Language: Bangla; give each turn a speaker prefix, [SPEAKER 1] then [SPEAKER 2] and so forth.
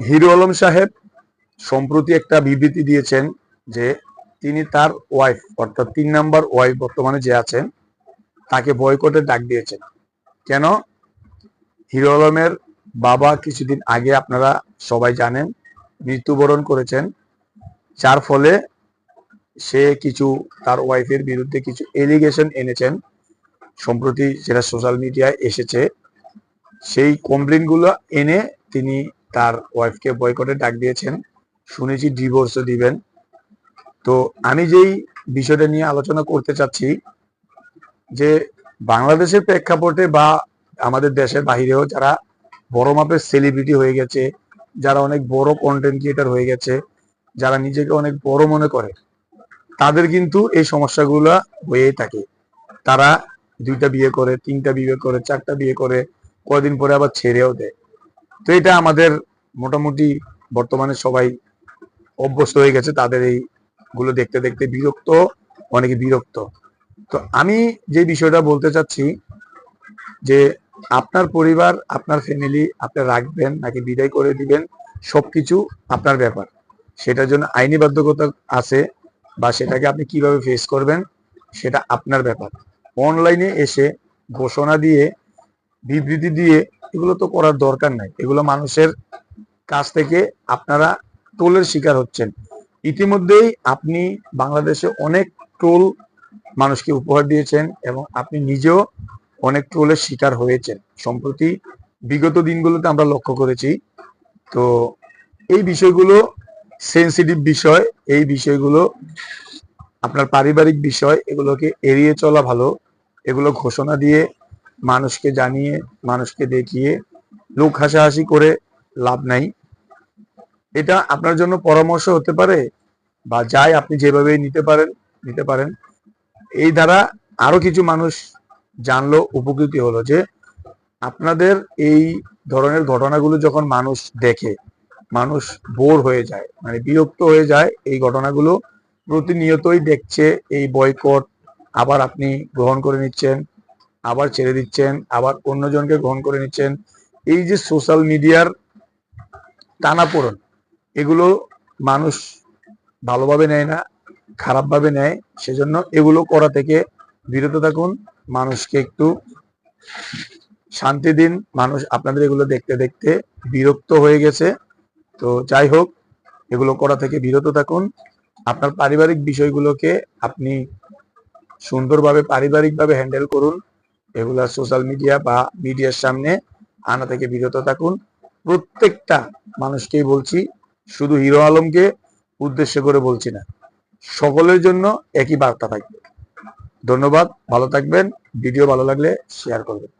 [SPEAKER 1] হিরো আলম সাহেব সম্প্রতি একটা বিবৃতি দিয়েছেন যে তিনি তার ওয়াইফ অর্থাৎ তিন নাম্বার ওয়াইফ বর্তমানে যে আছেন, তাকে বয়কটের ডাক দিয়েছেন। কেন? হিরো আলমের বাবা কিছুদিন আগে আপনারা সবাই জানেন, মৃত্যুবরণ করেছেন। যার ফলে সে কিছু, তার ওয়াইফের বিরুদ্ধে কিছু এলিগেশন এনেছেন। সম্প্রতি যেটা সোশ্যাল মিডিয়ায় এসেছে, সেই কমপ্লেনগুলো এনে তিনি তার ওয়াইফকে বয়কটে ডাক দিয়েছেন। শুনেছি ডিভোর্সও দিবেন। তো আমি যেই বিষয়টা নিয়ে আলোচনা করতে চাচ্ছি, যে বাংলাদেশের প্রেক্ষাপটে বা আমাদের দেশের বাহিরেও যারা বড় মাপের সেলিব্রিটি হয়ে গেছে, যারা অনেক বড় কন্টেন্ট ক্রিয়েটার হয়ে গেছে, যারা নিজেকে অনেক বড় মনে করে, তাদের কিন্তু এই সমস্যাগুলো হয়েই থাকে। তারা দুইটা বিয়ে করে, তিনটা বিয়ে করে, চারটা বিয়ে করে, কয়দিন পরে আবার ছেড়েও দেয়। তো এটা আমাদের মোটামুটি বর্তমানে সবাই অভ্যস্ত হয়ে গেছে, তাদের এই গুলো দেখতে দেখতে বিরক্ত, অনেকে বিরক্ত। তো আমি যে বিষয়টা বলতে চাচ্ছি যে আপনার পরিবার, আপনার ফ্যামিলি আপনি রাখবেন নাকি বিদায় করে দিবেন, সবকিছু আপনার ব্যাপার। সেটার জন্য আইনি বাধ্যকতা আছে বা সেটাকে আপনি কীভাবে ফেস করবেন, সেটা আপনার ব্যাপার। অনলাইনে এসে ঘোষণা দিয়ে, বিবৃতি দিয়ে এগুলো তো করার দরকার নাই। এগুলো মানুষের কাছ থেকে আপনারা টোলের শিকার হচ্ছেন। ইতিমধ্যেই আপনি বাংলাদেশে অনেক টোল মানুষকে উপহার দিয়েছেন এবং আপনি নিজেও অনেক ট্রোলের শিকার হয়েছেন। সম্প্রতি বিগত দিনগুলোতে আমরা লক্ষ্য করেছি। তো এই বিষয়গুলো সেন্সিটিভ বিষয়, এই বিষয়গুলো আপনার পারিবারিক বিষয়, এগুলোকে এড়িয়ে চলা ভালো। এগুলো ঘোষণা দিয়ে মানুষকে জানিয়ে, মানুষকে দেখিয়ে, লোক হাসাহাসি করে লাভ নাই। এটা আপনার জন্য পরামর্শ হতে পারে বা যাই আপনি যেভাবে নিতে পারেন নিতে পারেন। এই দ্বারা আরও কিছু মানুষ জানলো, উপকৃত হলো যে আপনাদের এই ধরনের ঘটনাগুলো যখন মানুষ দেখে, মানুষ বোর হয়ে যায় মানে বিরক্ত হয়ে যায়, এই ঘটনাগুলো প্রতিনিয়তই দেখছে, এই বয়কট আবার আপনি গ্রহণ করে নিচ্ছেন। আবার ছেড়ে দিচ্ছেন, আবার অন্যজনকে গ্রহণ করে নিচ্ছেন। এই যে সোশ্যাল মিডিয়ার টানাপোড়ন, এগুলো মানুষ ভালোভাবে নেয় না, খারাপভাবে নেয়। সেজন্য এগুলো করা থেকে বিরত থাকুন, মানুষকে একটু শান্তি দিন। মানুষ আপনাদের এগুলো দেখতে দেখতে বিরক্ত হয়ে গেছে। তো যাই হোক, এগুলো করা থেকে বিরত থাকুন। আপনার পারিবারিক বিষয়গুলোকে আপনি সুন্দরভাবে, পারিবারিকভাবে হ্যান্ডেল করুন। এগুলা সোশ্যাল মিডিয়া বা মিডিয়ার সামনে আনা থেকে বিরত থাকুন। প্রত্যেকটা মানুষকেই বলছি, শুধু হিরো আলমকে উদ্দেশ্য করে বলছি না, সকলের জন্য একই বার্তা থাকবে। ধন্যবাদ, ভালো থাকবেন ভিডিও ভালো লাগলে শেয়ার করবেন।